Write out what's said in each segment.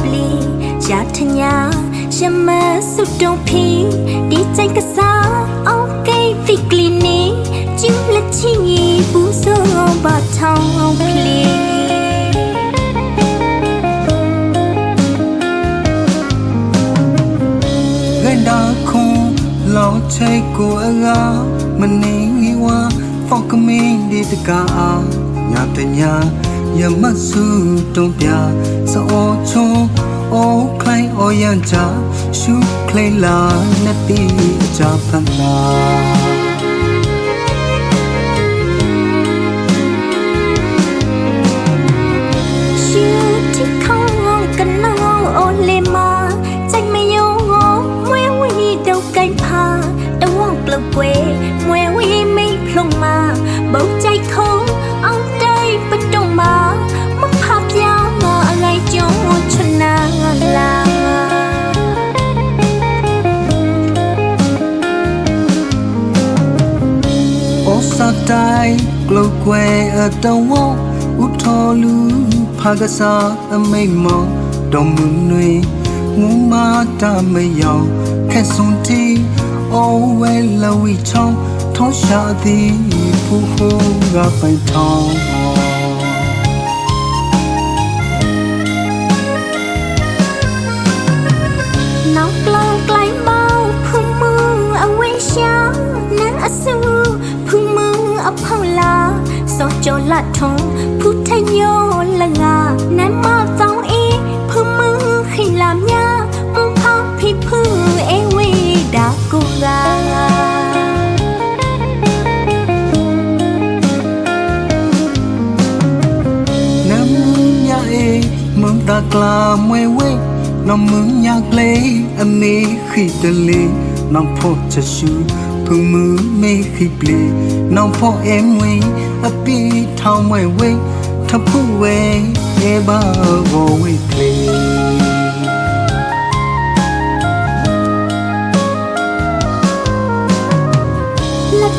ပလီရာထညာရမစုတုံဖီဒီချိုက်ကစားအော်ကေဖီကလီနီကျူလက်ချီဘူးဆိုဘာထောင်းဖလီဂန္ဓာခွန်လောင်းချိတ်ကိုအငါမနေဝါဖောက်ကမင်းဒီတကာအားညာတညာ ယမဆုတုံးပြစောချုံအိုးခိုင်အိုရန်ချရှုခလေလာနတိကြဖန်လာရှူ sa tai glow kwe a taw wo u tho lu pha ga sa a mai mo do mu nwe mu ma ta mai yaw khe sun ti o we la wi chong thong sha ti phu phu ga pai thong ไกลเมาพุ่มมือเอาไว้เช้านะอสูพุ่ม လာစောကြောလတ်ထုံဖူထညောလငါနန်းမဆောင်အေးဖုံมือခိလာမြမဖာဖိဖူအေဝေဒါကူကနမညာအေမွန်တကလာမွေဝဲနမညာကလေးအမေခိတ လေးနောင်ဖို့ချရှူဖုံမူမေခိပလီနောင်ဖို့အမွေအပီထောင်းမွေဝဲထဖူဝဲအေဘာဘောဝဲကလေးလက်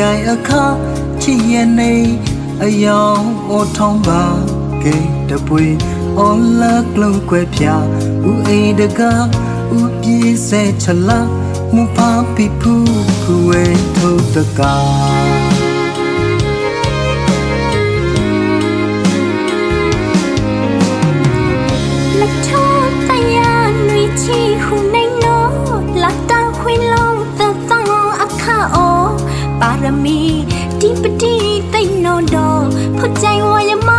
တိုင်အခါချီရနေအယောင်အိုထောင်းပါဂေတပွေအော်လကလုံးကွယ်ပြဥအိတကာဥပြေစဲချလာမူဖာပီဖူဖူဝဲထုတ်တကာလက် ရမီဒီပတိတိတ်နောတော့ဖွကြိုင်ဝရမ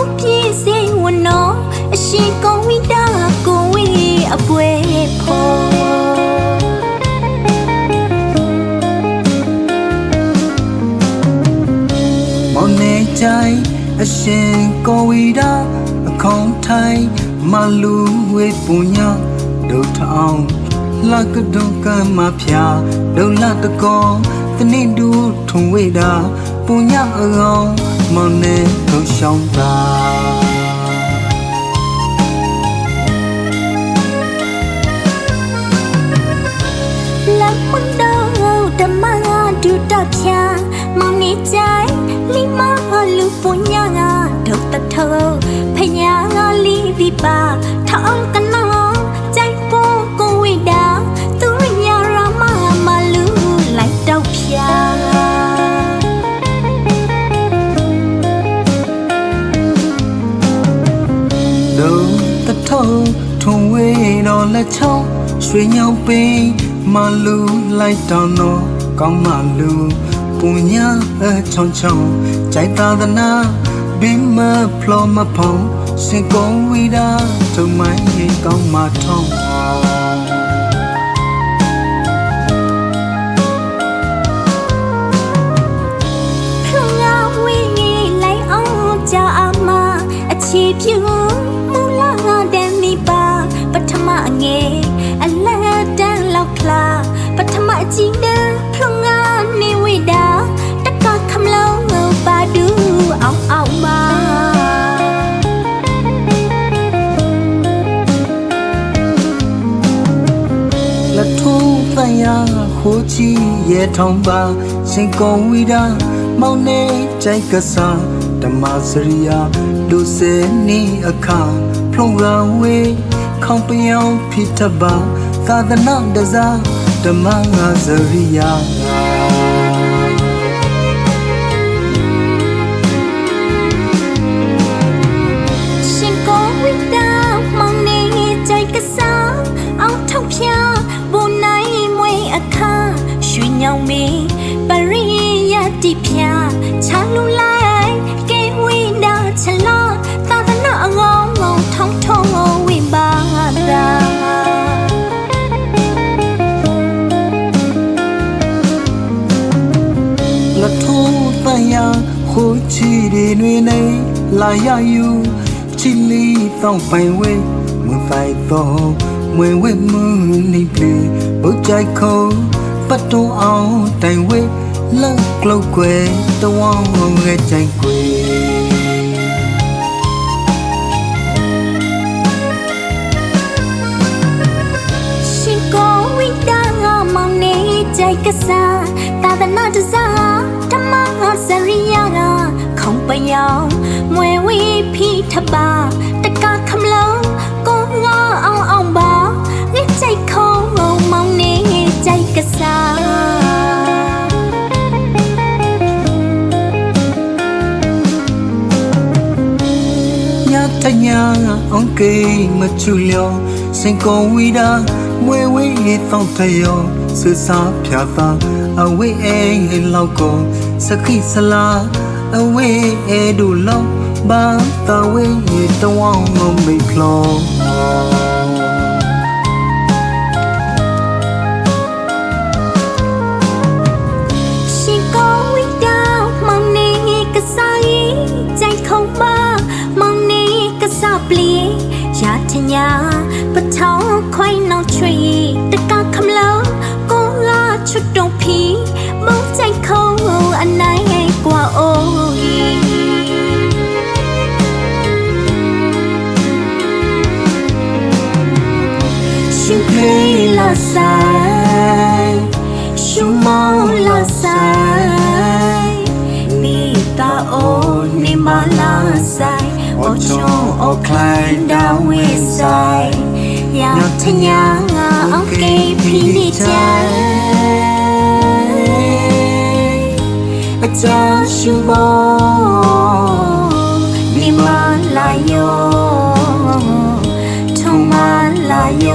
ဥပြေစေဝနောအရှိကောဝိတာကိုဝေအပွဲဖောမောင်နေကြိုင်အရှင်ကိုဝီဒါအခေါင်ထိုင်မလူဝေပုညာဒုထောင်လကဒုကမဖျာဒုလတကော တနည်းတူထုံဝေတာပူညအကောင်မောင်နေတို့ရှောင်းတာလမ်းမတော့ဓမ္မငါဒူတော့ဖြာမောင်နေကြိုင်လီမလူပူညငါဒုတ်တထောဖညာငါလီဒီပါ င်းရွှေညောင်ပင်မလူလိုက်တောင်းတော့ကောင်းမလူပုညာအချောင်းချောင်းကြိုက်သာသနာဘင်းမဖလောမဖုံစင်ကုံဝီတာထုံမိုင်းရင်ကောင်းမထောင်းအောင်ဖ ရဟိုချီရဲ့ထောင်ပါရှင်ကုံဝီတာမောင်နေကြိုက်ကစားဓမ္မစရိယာလူစေနေအခါဖုံရဝေးခေါပယောင်ဖိတပါသာသနာတစားဓမ္မငါစရိယာ လာရယူချီလီတောင်းပိုင်ဝဲမဖိုင်တော့မွေဝဲမူနေပြီဘုတ်ကြိုက်ခုံးပတ်တုံးအောင်တိုင်ဝဲလက်ကလောက်ွယ်တဝောင်းငဲကြိုက်ွယ်ရှင်ကိုဝိတာငါမောင်နေကြိုက်ကစားသာသနာတစားဓမ္မငါစရိယာကခုံပယောင် မွေဝီဖီထပါတကခမလုံးကိုငါအောင်အောင်ပါငါကြိုက်ခုံမောင်နေကြိုက်ကစားညတညာအောင်ကေမချူလျောစင်ကုံဝီတာမွေဝဲတောင်းတယောစစားဖြာသာအဝေးအဲလောက်ကိုစခိစလာအဝေးအဲဒူလော ဘာတဝေးတဝောင်းမမိဖလော down with joy อยากทะยางเอาเกยพี่ใจอาจารย์ชูโบนิมาลายโยทงมาลายโย